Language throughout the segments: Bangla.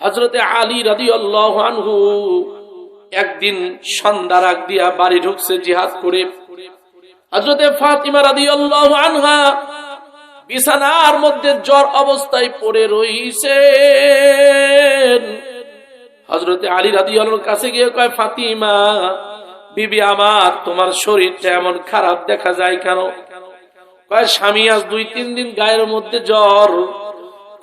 হজরতে আলী রাদি আনহু একদিন সন্ধ্যার আগ দিয়া বাড়ি ঢুকছে, জিহাদ করে। হজরতে ফাতিমা রাদি আনহা বিছানার মধ্যে জ্বর অবস্থায় পড়ে রইছে হজরতে আলী রাদি কাছে গিয়ে কয়, ফাতিমা, বিবি আমার, তোমার শরীরটা এমন খারাপ দেখা যায় কেন? কয়, স্বামী, আজ দুই তিন দিন গায়ের মধ্যে জ্বর।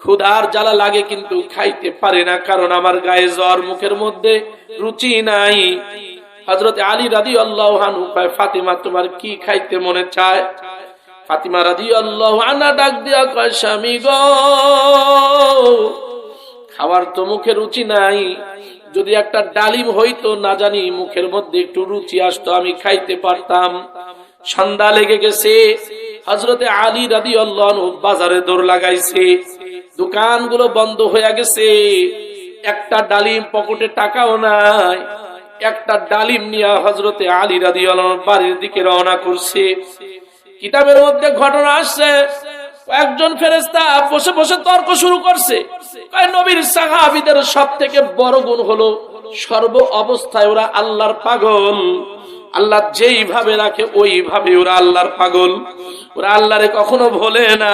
ক্ষুধার জ্বালা লাগে কিন্তু খাইতে পারে না, কারণ আমার গায়ে জ্বর মুখের মধ্যে রুচি নাই। হজরত আলী রাদি আল্লাহ কয়, ফাতিমা, তোমার কি খাইতে মনে চায়? ফাতিমা রাদি আল্লাহ আনা ডাক দিয়া কয়, স্বামী গো খাবার তো মুখে রুচি নাই। যদি একটা ডালিম হইতো, না জানি মুখের মধ্যে একটু রুচি আসতো, আমি খাইতে পারতাম। সন্ধ্যা লেগে গেছে। হজরতে আলী রাদি আল্লাহ বাজারে দৌড় লাগাইছে। দোকানগুলো বন্ধ হয়ে গেছে। একটা ডালিম পকেটে টাকাও নাই। একটা ডালিম নিয়ে হজরতে আলী রাদি বাড়ির দিকে রওনা করছে। কিতাবের মধ্যে ঘটনা আসছে একজন ফেরেস্তা বসে বসে তর্ক শুরু করছে। নবীর সাহাবিদের সব থেকে বড় গুণ হলো সর্ব অবস্থায় ওরা আল্লাহর পাগল। আল্লাহ যেইভাবে রাখে, ওইভাবে ওরা আল্লাহর পাগল। ওরা আল্লাহরে কখনো ভোলে না।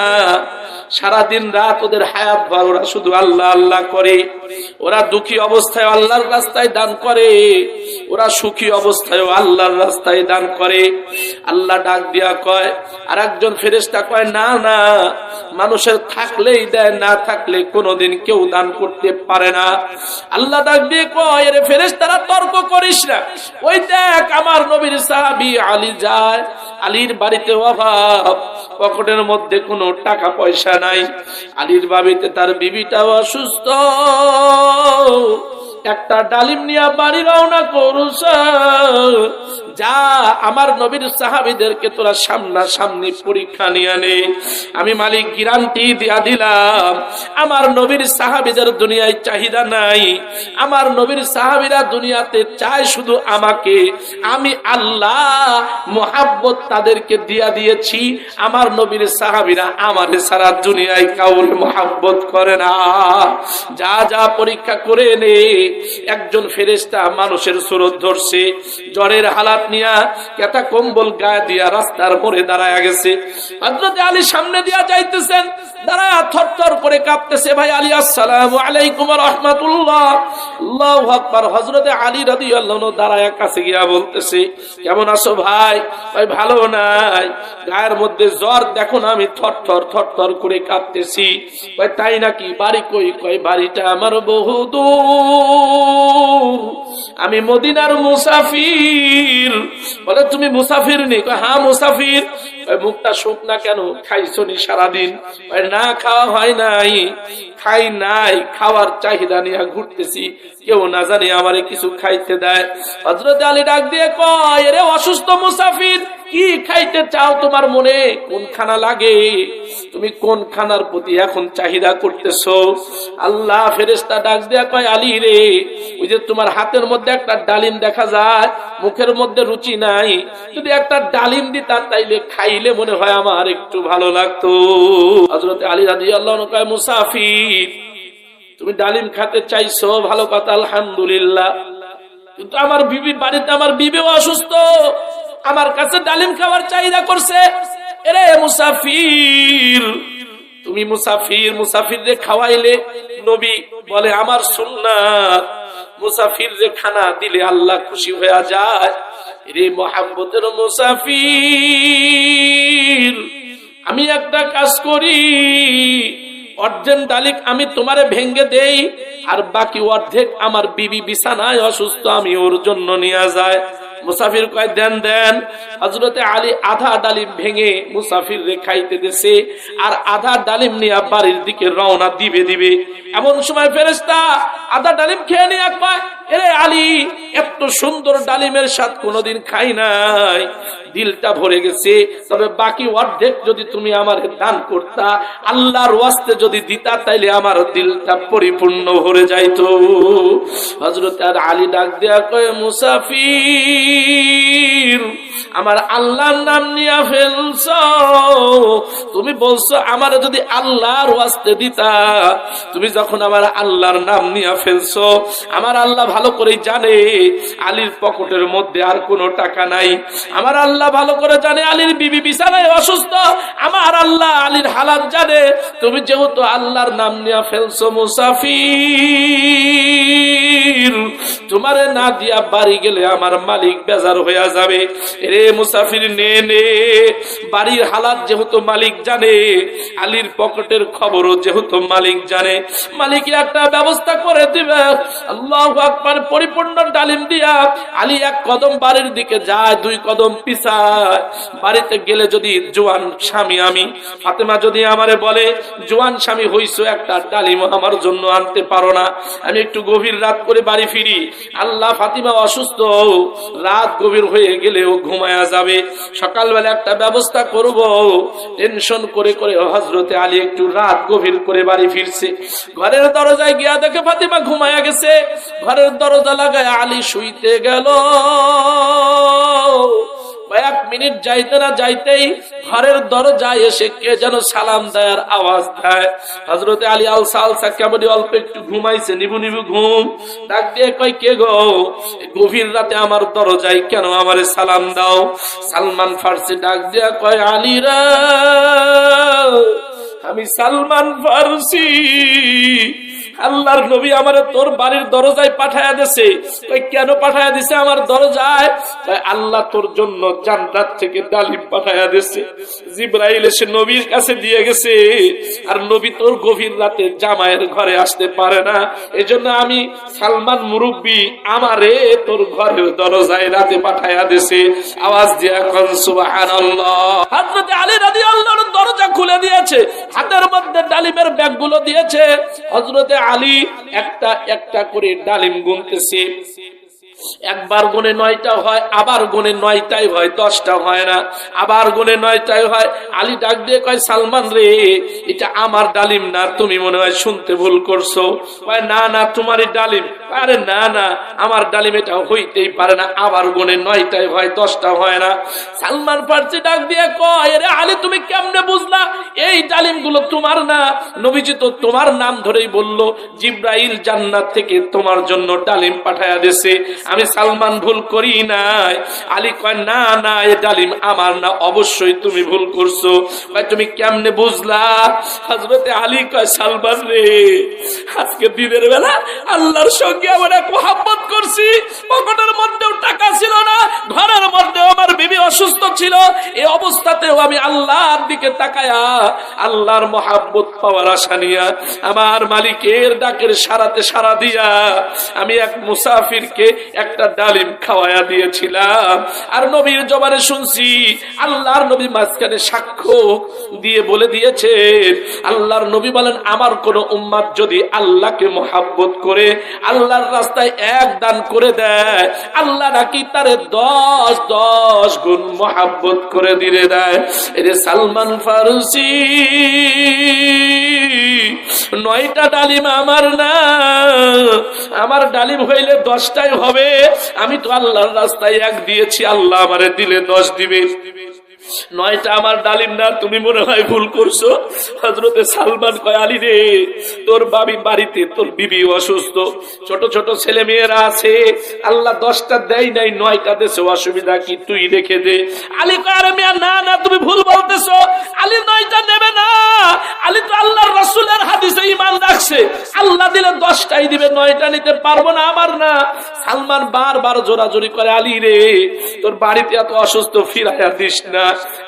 সারাদিন রাত ওদের হায়াত ভর, ওরা শুধু আল্লাহ আল্লাহ করে। ওরা দুঃখী অবস্থায় আল্লাহর রাস্তায় দান করে। ওরা সুখী অবস্থায় আল্লাহর রাস্তায় দান করে। আল্লাহ ডাক দিয়া কয় আর একজন ফেরেস্তা কয়, না না, মানুষের থাকলেই দেয়, না থাকলে কোনোদিন কেউ দান করতে পারে না। আল্লাহ ডাক দিয়ে কয় এর ফেরেস্তারা তর্ক করিস না। ওই দেখ, আমার নবীর সাহাবি আলী যায়, আলীর বাড়িতে অভাব, পকেটের মধ্যে কোনো টাকা পয়সা নাই। আলীর বাড়িতে তার বিবিটাও অসুস্থ। একটা ডালিম নিয়ে বাড়ি রওনা করুস যা আমার নবীর সাহাবিদেরকে তোরা সামনা সামনি পরীক্ষা নিয়ে নে আমি মালিক, গ্যারান্টি দিয়া দিলাম। আমার নবীর সাহাবিদের দুনিয়ায় চাহিদা নাই। আমার নবীর সাহাবিরা দুনিয়াতে চায় শুধু আমাকে। আমি আল্লাহ মোহাব্বত তাদেরকে দিয়া দিয়েছি। আমার নবীর সাহাবিরা আমার সারা দুনিয়ায় কাউর মোহাব্বত করে না। যা যা পরীক্ষা করে নে। একজন ফেরেস্তা মানুষের সুরত ধরছে। জ্বরের হালাত নিয়া কম্বল গায়ে দিয়া রাস্তার মোড়ে দাঁড়ায় গেছে। হজরত আলী সামনে দিয়া যাইতেছেন। দাঁড়ায় জ্বর, দেখো না, আমি থর থর থর থর করে কাঁপতেছি। ভাই, তাই নাকি? বাড়ি কই? কই বাড়িটা আমার বহু আমি মদিনার মুসাফির। বলে, তুমি মুসাফির নি? হ্যাঁ মুসাফির। মুখটা শুকনা কেন? খাইছো নি সারাদিন না খাওয়া হয় নাই, খাই নাই, খাওয়ার চাহিদা নিয়ে ঘুরতেছি। কেউ না জানে আমার কিছু খাইতে দেয়। হজরত আলী ডাক দিয়ে কয় রে অসুস্থ মুসাফির, কি খাইতে চাও তোমার মনে? কোন খানা লাগে? তুমি কোন খানার প্রতি এখন চাহিদা করতেছো? আল্লাহ ফেরেস্তা ডাক দেয়া কয়, আলী রে, ওই যে তোমার হাতের মধ্যে একটা ডালিম দেখা যায়, মুখের মধ্যে রুচি নাই। যদি একটা ডালিম দিতা তাইলে খাইলে মনে হয় আমার একটু ভালো লাগতো। হজরত আলী রাজি আল্লাহ কয়, মুসাফির, তুমি ডালিম খেতে চাইছো, ভালো কথা, আলহামদুলিল্লাহ। কিন্তু আমার বিবি বাড়িতে আমার বিবেও অসুস্থ। আমার কাছে ডালিম খাওয়ার চাহিদা করছে। এরে মুসাফির, তুমি মুসাফির খাওয়াইলে নবী বলে, আমার সুন্নাত। মুসাফির রে খানা দিলে আল্লাহ খুশি হয়ে যায়। রে মুসাফির, আমি একটা কাজ করি। অর্ধেক ডালিক আমি তোমারে ভেঙ্গে দেই, আর বাকি অর্ধেক আমার বিবি বিছানায় অসুস্থ আমি ওর জন্য নিয়ে যায়। মুসাফির কয়, দেন দেন। হজরতে আলী আধা ডালিম ভেঙে মুসাফির রে খাইতে দেশে আর আধা ডালিম নিয়ে বাড়ির দিকে রওনা দিবে দিবে। এমন সময় ফেরেস্তা আধা ডালিম খেয়ে নিয়ে কয় এরে আলী, এত সুন্দর ডালিমের স্বাদ কোনোদিন খাই নাই। দিলটা ভরে গেছে। তবে বাকি অর্ধেক যদি তুমি আমার দান করতা, আল্লাহর ওয়াস্তে যদি দিতা, তাইলে আমার দিলটা পরিপূর্ণ ভরে যাইতো। হজরত আর আলী ডাক দেয়া কয়, মুসাফির, আমার আল্লাহর নাম নিয়ে ফেলছ। তুমি বলছো, আমার যদি আল্লাহর ওয়াস্তে দিতা, তুমি যখন আমার আল্লাহর নাম নিয়ে ফেলছো, আমার আল্লাহ ভালো করেই জানে আলীর পকেটের মধ্যে আর কোনো টাকা নাই। আমার আল্লাহ ভালো করে জানে আলীর বিবি বিছানায় অসুস্থ। আমার আল্লাহ আলীর হালাত জানে। তুমি যেহেতু আল্লাহর নাম নিয়ে ফেলছো মুসাফির, তোমারে না দিয়া বাড়ি গেলে আমার মালিক বেজার হইয়া যাবে। রে মুসাফির, নে নে। বাড়ির হালাত যেহেতু মালিক জানে, আলীর পকেটের খবরও যেহেতু মালিক জানে। মালিক একটা ব্যবস্থা করে দিবে। আল্লাহ আকবার পরিপূর্ণ ডালিম দিয়া আলী এক কদম বাড়ির দিকে যায়, দুই কদম পিছায়। বাড়িতে গেলে যদি জোয়ান স্বামী, আমি ফাতেমা যদি আমারে বলে, জোয়ান স্বামী, হইছো একটা ডালিম, আমার জন্য আনতে পারো না। আমি একটু গভীর রাত করে বাড়ি ফিরি। আল্লাহ ফাতিমা অসুস্থ। রাত গভীর হয়ে গেলেও ঘুমায়া যাবে। সকালবেলা একটা ব্যবস্থা করব। টেনশন করে করে হজরতে আলী একটু রাত গভীর করে বাড়ি ফিরছে। ঘরের দরজায় গিয়া দেখে ফাতিমা ঘুমায়া গেছে। ঘরের দরজা লাগায় আলী শুইতে গেল। কয়েক মিনিট যাইতে না যাইতেই ঘরের দরজায় এসে কে যেন সালাম দেয়ার আওয়াজ দেয়। হজরতে আলী আল সালসা কেমন অল্প একটু ঘুমাইছে নিবু নিবু ঘুম। ডাক দিয়ে কয়, কে গো? গভীর রাতে আমার দরজায় কেন আমারে সালাম দাও? সালমান ফার্সি ডাক দিয়া কয় আলীরা আমি সালমান ফার্সি। আল্লাহর নবী আমার তোর বাড়ির দরজায় পাঠায়া দিছে। কেন পাঠায়া দিছে আমার দরজায়? আল্লাহ তোর জন্য জান্নাত থেকে ডালিম পাঠায়া দিছে। জিব্রাইল এসে নবীর কাছে দিয়ে গেছে। আর নবী তোর গভীর রাতে জামাইয়ের ঘরে আসতে পারে না। এজন্য আমি সালমান মুরব্বী আমারে তোর ঘরের দরজায় রাতে পাঠায়া দিছে। আওয়াজ দিয়া কোন, সুবহানাল্লাহ। হযরত আলী রাদিয়াল্লাহু দরজা খুলে দিয়েছে। হাতের মধ্যে ডালিমের ব্যাগগুলো দিয়েছে। হযরতে আলী একটা একটা করে ডালিম গুনতেছে। একবার গুনে নয়টা হয়, আবার গুনে নয়টাই হয়, দশটা হয় না। আবার গুনে নয়টাই হয়, আলী ডাক দিয়ে কয়, সালমান রে, এটা আমার ডালিম না তুমি মনে হয় শুনতে ভুল করছ। না না, তোমারই ডালিম। আরে, না না, আমার ডালিম এটা হইতেই পারে না, আবার গুনে নয়টাই হয়, দশটা হয় না। সালমান ফার্সি ডাক দিয়ে কয় রে আলী, তুমি কেমনে বুঝলা? এই ডালিমগুলো তোমার না। নবীজি তো তোমার নাম ধরেই বলল, জিব্রাইল জান্নাত থেকে তোমার জন্য ডালিম পাঠায়া দিছে আমি সালমান ভুল করি নাই। আলী কয়, না না, এ ডালিম আমার না, অবশ্যই তুমি ভুল করছ। কয়, তুমি কেমনে বুঝলা? হজরতে আলী কয়, সালমান রে, আজকে দিনের বেলা আল্লাহর সঙ্গে আমার এক মোহাম্মত করছি পকেটের মধ্যেও টাকা ছিল না ঘরের মধ্যেও আমার বিবি অসুস্থ ছিল, এই অবস্থাতেও আমি আল্লাহর দিকে তাকায়া আল্লাহর মহাব্বত পাওয়ার আশা নিয়া আমার মালিকের ডাকের সারাতে সারা দিয়া আমি এক মুসাফিরকে একটা ডালিম খাওয়ায়া দিয়েছিলাম। আর নবীর জবানে শুনছি, আল্লাহর নবী মাঝখানে সাক্ষ্য দিয়ে বলে দিয়েছেন, আল্লাহর নবী বলেন, আমার কোন উম্মাদ যদি আল্লাহকে মহাব্বত করে, আল্লাহর রাস্তায় এক দান করে দেয়, আল্লাহ নাকি তারে দশ দশ গুণ মহাব্বত করে দিলে দেয়। সালমান ফারুসি, নয়টা ডালিম আমার না। আমার ডালিম হইলে দশটাই হবে। আমি তো আল্লাহর রাস্তায় এক দিয়েছি, আল্লাহ আমারে দিলে দশ দিবে। নয়টা আমার ডালিম না, তুমি মনে হয় ভুল করছ। হজরতে সালমান কয়, আলী রে, তোর বাবি বাড়িতে তোর বিবি অসুস্থ। ছোট ছোট ছেলে মেয়েরা আছে, আল্লাহ দশটা দেয় নাই, নয়টা দেশে অসুবিধা কি তুই রেখে দে। আলী কয়, আরে মিয়া, না না, তুমি ভুল বলতেছো। আলী নয়টা নেবে না। আলী তো আল্লাহর রসুলের হাদিসে ইমান রাখছে। আল্লাহ দিলে দশটাই দিবে, নয়টা নিতে পারব না আমার না। সালমান বারবার জোরাজোরি করে, আলী রে, তোর বাড়িতে এত অসুস্থ, ফিরাইয়া দিস না।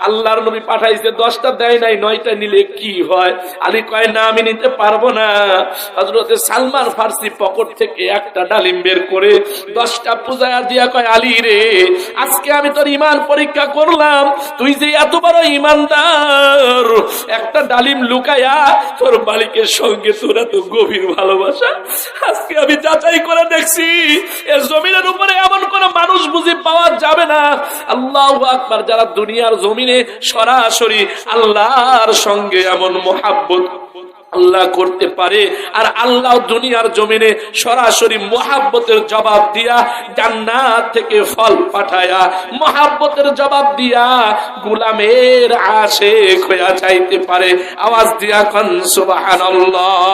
আল্লাহর নবী পাঠাইছে, দশটা দেয় নাই, নয়টা নিলে কি হয়? আলী কয়, না, আমি নিতে পারব না। হজরতে সালমান ফার্সি পকেট থেকে একটা ডালিম বের করে দশটা পূজায়া দিয়া কয়, আলী রে, আজকে আমি তোর ইমান পরীক্ষা করলাম। তুই যে এত বড় ইমানদার একটা ডালিম লুকায়া তোর মালিকের সঙ্গে তোর এত গভীর ভালোবাসা। আজকে আমি যাচাই করে দেখছি, এ জমিনের উপরে এমন কোন মানুষ বুঝি পাওয়া যাবে না। আল্লাহ আকবার, যারা দুনিয়ার জমিনে সরাসরি আল্লাহর সঙ্গে এমন মোহাব্বত আল্লাহ করতে পারে। আর আল্লাহ দুনিয়ার জমিনে সরাসরি মোহাব্বতের জবাব দিয়া জান্নাত থেকে ফল পাঠায়া মোহাব্বতের জবাব দিয়া গুলামের আশেক হইয়া চাইতে পারে। আওয়াজ দিয়া কন, সুবহানাল্লাহ।